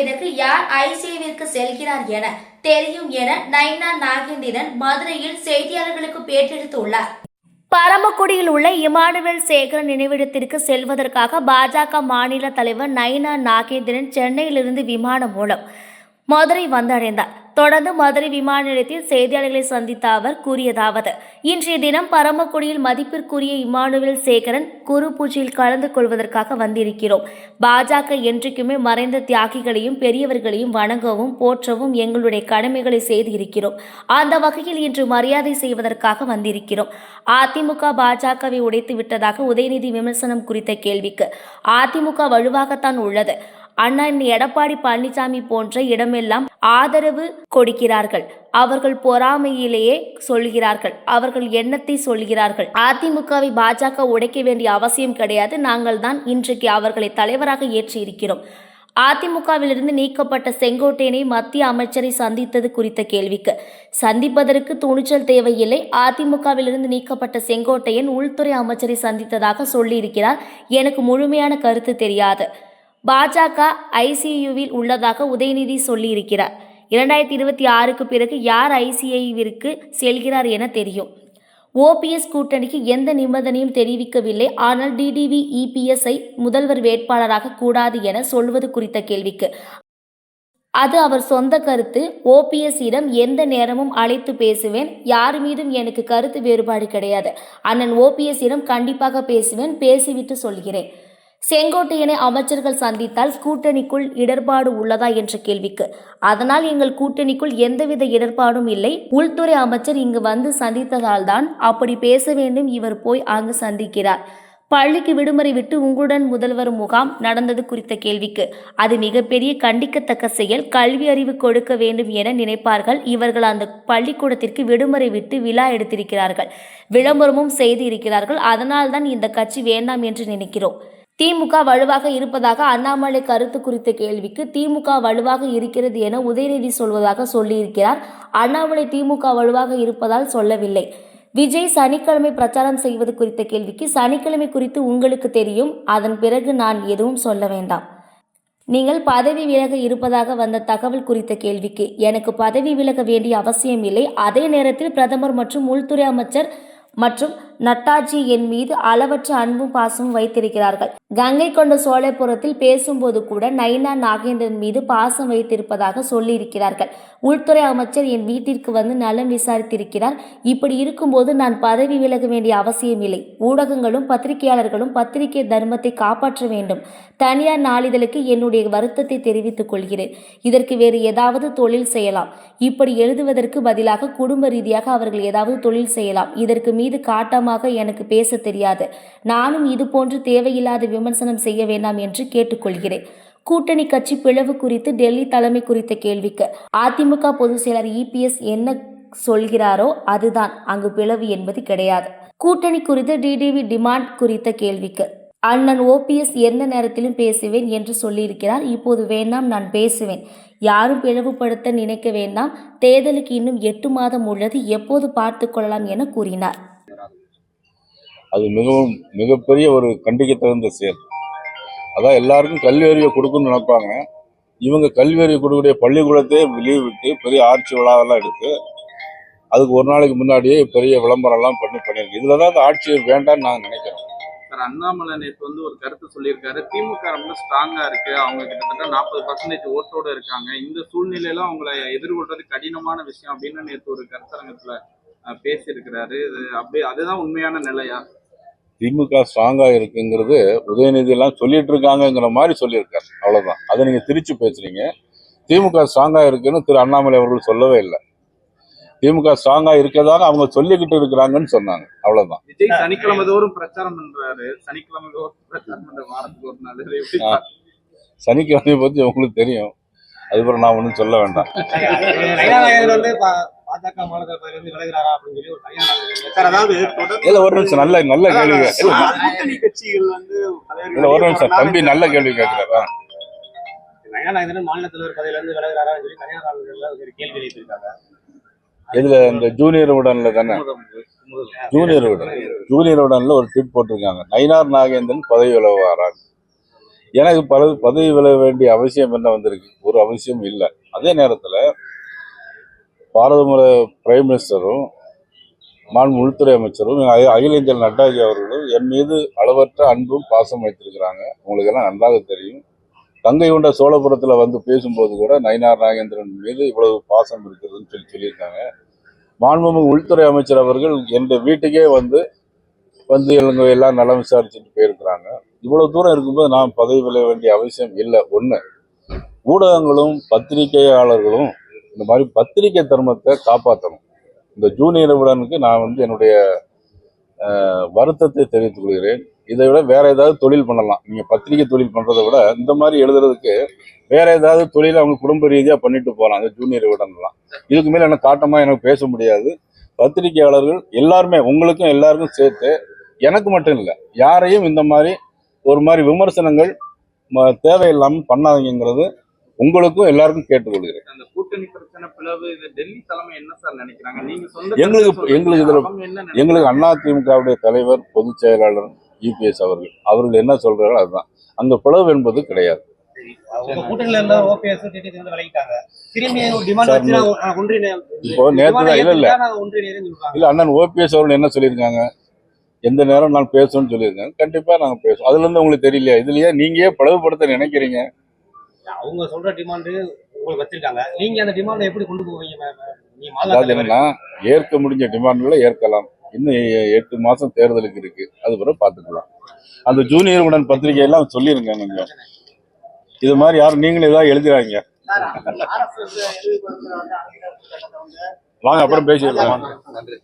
பிறகு யார் ஐசிஐவிற்கு செல்கிறார் என தெரியும் என நைனா நாகேந்திரன் மதுரையில் செய்தியாளர்களுக்கு பேட்டியளித்துள்ளார். பரமக்குடியில் உள்ள இமானுவேல் சேகரன் நினைவிடத்திற்கு செல்வதற்காக பாஜக மாநில தலைவர் நைனா நாகேந்திரன் சென்னையிலிருந்து விமானம் மூலம் மதுரை வந்தடைந்தார். தொடர்ந்து மதுரை விமான நிலையத்தில் செய்தியாளர்களை சந்தித்த அவர் கூறியதாவது இன்றைய தினம் பரமக்குடியில் மதிப்பிற்குரிய இமானுவேல் சேகரன் குரு பூஜையில் கலந்து கொள்வதற்காக வந்திருக்கிறோம். பாஜக என்றைக்குமே மறைந்த தியாகிகளையும் பெரியவர்களையும் வணங்கவும் போற்றவும் எங்களுடைய கடமைகளை செய்து இருக்கிறோம். அந்த வகையில் இன்று மரியாதை செய்வதற்காக வந்திருக்கிறோம். அதிமுக பாஜகவை உடைத்து விட்டதாக உதயநிதி விமர்சனம் குறித்த கேள்விக்கு அதிமுக வலுவாகத்தான் உள்ளது. அண்ணன் எடப்பாடி பழனிசாமி போன்ற இடமெல்லாம் ஆதரவு கொடுக்கிறார்கள். அவர்கள் பொறாமையிலேயே சொல்கிறார்கள். அவர்கள் எண்ணத்தை சொல்கிறார்கள். அதிமுகவை பாஜக உடைக்க வேண்டிய அவசியம் கிடையாது. நாங்கள் தான் இன்றைக்கு அவர்களை தலைவராக ஏற்றியிருக்கிறோம். அதிமுகவிலிருந்து நீக்கப்பட்ட செங்கோட்டையனை மத்திய அமைச்சரை சந்தித்தது குறித்த கேள்விக்கு. சந்திப்பதற்கு துணிச்சல் தேவையில்லை. அதிமுகவிலிருந்து நீக்கப்பட்ட செங்கோட்டையன் உள்துறை அமைச்சரை சந்தித்ததாக சொல்லியிருக்கிறார். எனக்கு முழுமையான கருத்து தெரியாது. பாஜக ஐசியுவில் உள்ளதாக உதயநிதி சொல்லியிருக்கிறார். இரண்டாயிரத்தி இருபத்தி ஆறுக்கு பிறகு யார் ஐசிஐவிற்கு செல்கிறார் என தெரியும். ஓபிஎஸ் கூட்டணிக்கு எந்த நிபந்தனையும் தெரிவிக்கவில்லை. ஆனால் டிடிவி இபிஎஸ்ஐ முதல்வர் வேட்பாளராக கூடாது என சொல்வது குறித்த கேள்விக்கு. அது அவர் சொந்த கருத்து. ஓபிஎஸ்ஸிடம் எந்த நேரமும் அழைத்து பேசுவேன். யார் மீதும் எனக்கு கருத்து வேறுபாடு கிடையாது. அண்ணன் ஓபிஎஸ்ஸிடம் கண்டிப்பாக பேசுவேன். பேசிவிட்டு சொல்கிறேன். செங்கோட்டையனை அமைச்சர்கள் சந்தித்தால் கூட்டணிக்குள் இடர்பாடு உள்ளதா என்ற கேள்விக்கு. அதனால் எங்கள் கூட்டணிக்குள் எந்தவித இடர்பாடும் இல்லை. உள்துறை அமைச்சர் இங்கு வந்து சந்தித்ததால் தான் அப்படி பேச வேண்டும் இவர் போய் அங்கு சந்திக்கிறார். பள்ளிக்கு விடுமுறை விட்டு உங்களுடன் முதல்வர் முகாம் நடந்தது குறித்த கேள்விக்கு. அது மிகப்பெரிய கண்டிக்கத்தக்க செயல். கல்வி அறிவு கொடுக்க வேண்டும் என நினைப்பார்கள். இவர்கள் அந்த பள்ளிக்கூடத்திற்கு விடுமுறை விட்டு விழா எடுத்திருக்கிறார்கள். விளம்பரமும் செய்து இருக்கிறார்கள் அதனால்தான் இந்த கட்சி வேண்டாம் என்று நினைக்கிறோம். திமுக வலுவாக இருப்பதாக அண்ணாமலை கருத்து குறித்த கேள்விக்கு திமுக வலுவாக இருக்கிறது என உதயநிதி சொல்வதாக சொல்லியிருக்கிறார். அண்ணாமலை திமுக வலுவாக இருப்பதால் சொல்லவில்லை. விஜய் சனிக்கிழமை பிரச்சாரம் செய்வது குறித்த கேள்விக்கு சனிக்கிழமை குறித்து உங்களுக்கு தெரியும். அதன் பிறகு நான் எதுவும் சொல்ல வேண்டாம். நீங்கள் பதவி விலக இருப்பதாக வந்த தகவல் குறித்த கேள்விக்கு எனக்கு பதவி விலக வேண்டிய அவசியம் இல்லை. அதே நேரத்தில் பிரதமர் மற்றும் உள்துறை அமைச்சர் மற்றும் நட்டாஜி என் மீது அளவற்ற அன்பும் பாசமும் வைத்திருக்கிறார்கள். கங்கை கொண்ட சோழபுரத்தில் பேசும்போது கூட நைனா நாகேந்திரன் மீது பாசம் வைத்திருப்பதாக சொல்லியிருக்கிறார்கள். உள்துறை அமைச்சர் என் வீட்டிற்கு வந்து நலம் விசாரித்திருக்கிறார். இப்படி இருக்கும்போது நான் பதவி விலக வேண்டிய அவசியம் இல்லை. ஊடகங்களும் பத்திரிகையாளர்களும் பத்திரிகை தர்மத்தை காப்பாற்ற வேண்டும். தனியார் நாளிதழுக்கு என்னுடைய வருத்தத்தை தெரிவித்துக் கொள்கிறேன். இதற்கு வேறு ஏதாவது தொழில் செய்யலாம். இப்படி எழுதுவதற்கு பதிலாக குடும்ப ரீதியாக அவர்கள் ஏதாவது தொழில் செய்யலாம். இதற்கு மீது காட்டமாக எனக்கு பேச தெரியாது. நானும் இது போன்று தேவையில்லாத விமர்சனம் செய்ய வேண்டாம் என்று கேட்டுக்கொள்கிறேன். கூட்டணி கட்சி பிளவு குறித்து டெல்லி தலைமை குறித்த கேள்விக்கு அதிமுக பொதுச் செயலர் இபிஎஸ் என்ன சொல்கிறாரோ அதுதான். அங்கு பிளவு என்பது கிடையாது. கூட்டணி குறித்து டிடிவி டிமாண்ட் குறித்த கேள்விக்கு அண்ணன் ஓபிஎஸ் எந்த நேரத்திலும் பேசுவேன் என்று சொல்லியிருக்கிறார். இப்போது வேண்டாம் நான் பேசுவேன். யாரும் பிளவுபடுத்த நினைக்க வேண்டாம். தேர்தலுக்கு இன்னும் எட்டு மாதம் உள்ளது. எப்போது பார்த்து கொள்ளலாம் என கூறினார். அது மிகவும் மிகப்பெரிய ஒரு கண்டிக்கத்தகுந்த செயல். அதான் எல்லாருக்கும் கல்வி அறிவை கொடுக்கணும்னு நினைப்பாங்க. இவங்க கல்வி அறிவு கொடுக்கக்கூடிய பள்ளிக்கூடத்தையே லீவ் விட்டு பெரிய ஆட்சி விழாவெல்லாம் எடுத்து அதுக்கு ஒரு நாளைக்கு முன்னாடியே பெரிய விளம்பரம்லாம் பண்ணி பண்ணியிருக்கு. இதில் தான் அந்த ஆட்சி வேண்டாம்னு நாங்கள் நினைக்கிறோம். சார் அண்ணாமலை நேற்று வந்து ஒரு கருத்து சொல்லியிருக்காரு. திமுக ரொம்ப ஸ்ட்ராங்கா இருக்கு. அவங்க கிட்டத்தட்ட நாற்பது பர்சன்டேஜ் ஓட்டோட இருக்காங்க. இந்த சூழ்நிலையில அவங்கள எதிர்கொள்றது கடினமான விஷயம் அப்படின்னு நேற்று ஒரு கருத்தரங்கத்துல பேசியிருக்கிறாரு. இது அப்படியே அதுதான் உண்மையான நிலையா? திமுக ஸ்ட்ராங்காக இருக்குங்கிறது உதயநிதி எல்லாம் சொல்லிட்டு இருக்காங்கங்கிற மாதிரி சொல்லியிருக்காரு அவ்வளவுதான் அதை நீங்க திருச்சி பேசுறீங்க திமுக ஸ்ட்ராங்காக இருக்குன்னு திரு அண்ணாமலை அவர்கள் சொல்லவே இல்லை திமுக ஸ்ட்ராங்கா இருக்கதாக அவங்க சொல்லிக்கிட்டு இருக்கிறாங்கன்னு சொன்னாங்க அவ்வளவுதான் விஜய் சனிக்கிழமை தோறும் பிரச்சாரம் பண்றாரு சனிக்கிழமை தோறும் பிரச்சாரம் பண்ற வாரத்துக்கு ஒரு நாள். சனிக்கிழமையை பத்தி உங்களுக்கு தெரியும் அதுக்கப்புறம் நான் ஒன்றும் சொல்ல வேண்டாம் பாஜக மாநில இருந்து விலகிறாரா அப்படின்னு சொல்லி ஒரு தனியார் நாளிதழ் சார் அதாவது தொடர்ந்து இல்ல ஒரு நிமிஷம் நல்ல நல்ல கேள்வி கே- இல்ல கூட்டணி கட்சிகள் வந்து இல்ல ஒரு நிமிஷம் தம்பி நல்ல கேள்வி கேட்கிறாரா? நயனாநாயகர் மாநில தலைவர் பதவியில இருந்து விலகிறாரான்னு சொல்லி தனியார் நாளிதழ்ல ஒரு கேள்வி எழுப்பியிருக்காங்க. இதுல இந்த ஜூனியர் உடன்ல தானே? ஜூனியர் உடன் ஜூனியர் உடன்ல ஒரு ட்வீட் போட்டிருக்காங்க. நயினார் நாகேந்திரன் பதவி விலகுவாரார் எனக்கு பல பதவி விலக வேண்டிய அவசியம் என்ன வந்திருக்கு? ஒரு அவசியம் இல்லை. அதே நேரத்தில் பாரதமுறை பிரைம் மினிஸ்டரும் மாண்பு உள்துறை அமைச்சரும் அகில அகில இந்திய நட்டாஜி அவர்களும் என் மீது அளவற்ற அன்பும் பாசம் வைத்திருக்கிறாங்க. உங்களுக்கு எல்லாம் நன்றாக தெரியும். கங்கை கொண்ட சோழபுரத்தில் வந்து பேசும்போது கூட நயினார் நாகேந்திரன் மீது இவ்வளவு பாசம் இருக்கிறதுன்னு சொல்லி சொல்லியிருக்காங்க. மாண்புமிகு உள்துறை அமைச்சர் அவர்கள் என் வீட்டுக்கே வந்து வந்து எங்க எல்லாம் நலம் விசாரிச்சுட்டு போயிருக்கிறாங்க. இவ்வளவு தூரம் இருக்கும்போது நான் பதவி விளைய வேண்டிய அவசியம் இல்லை. ஒன்று ஊடகங்களும் பத்திரிகையாளர்களும் இந்த மாதிரி பத்திரிகை தர்மத்தை காப்பாற்றணும் இந்த ஜூனியர் நிபுணனுக்கு நான் வந்து என்னுடைய வருத்தத்தை தெரிவித்துக் கொள்கிறேன். இதை விட வேற ஏதாவது தொழில் பண்ணலாம். நீங்கள் பத்திரிகை தொழில் பண்ணுறதை விட இந்த மாதிரி எழுதுறதுக்கு வேற ஏதாவது தொழில் அவங்க குடும்ப ரீதியாக பண்ணிட்டு போகலாம். அந்த ஜூனியர் நிபுணன்லாம் இதுக்கு மேலே எனக்கு காட்டமாக எனக்கு பேச முடியாது. பத்திரிகையாளர்கள் எல்லாருமே உங்களுக்கும் எல்லாருக்கும் சேர்த்து எனக்கு மட்டும் இல்லை யாரையும் இந்த மாதிரி ஒரு மாதிரி விமர்சனங்கள் ம- பண்ணாதீங்கிறது உங்களுக்கும் எல்லாருக்கும் கேட்டுக்கொள்கிறேன். அந்த கூட்டணி பிரச்சனை பிளவு இது டெல்லி தலைமை என்ன சார் நினைக்கிறாங்க? நீங்க சொந்த எங்களுக்கு- எங்களுக்கு இதுல-? எங்களுக்கு அதிமுகவுடைய தலைவர் பொதுச் செயலாளர் யூபிஎஸ் அவர்கள் அவர்கள் என்ன சொல்றாங்களோ அதுதான். அங்க பிளவு என்பது கிடையாது. இப்போ நேற்று இல்ல இல்ல. ஒன்றிய சொல்றாங்க இல்ல அண்ணன் ஓபிஎஸ் அவர்கள் என்ன சொல்லியிருக்காங்க? எந்த நேரம் நான் பேசணும்னு சொல்லியிருக்காங்க. கண்டிப்பா நாங்க பேசுவோம். அதுல இருந்து உங்களுக்கு தெரியலையா? இதுலயே நீங்க பிளவுபடுத்த நினைக்கிறீங்க? அவங்க சொல்ற டிமாண்ட் உங்களுக்கு வச்சிருக்காங்க நீங்க அந்த டிமாண்டை எப்படி கொண்டு போவீங்க ஏற்க முடிஞ்ச டிமாண்ட்களை ஏற்கலாம் இன்னும் எட்டு மாசம் தேர்தலுக்கு இருக்கு அது பிறகு பார்த்துக்கலாம் அந்த ஜூனியர் உடன் பத்திரிகை எல்லாம் சொல்லிருங்க நீங்க இது மாதிரி யாரும் நீங்களும் ஏதாவது எழுதுறாங்க வாங்க அப்புறம் பேசிடலாம் நன்றி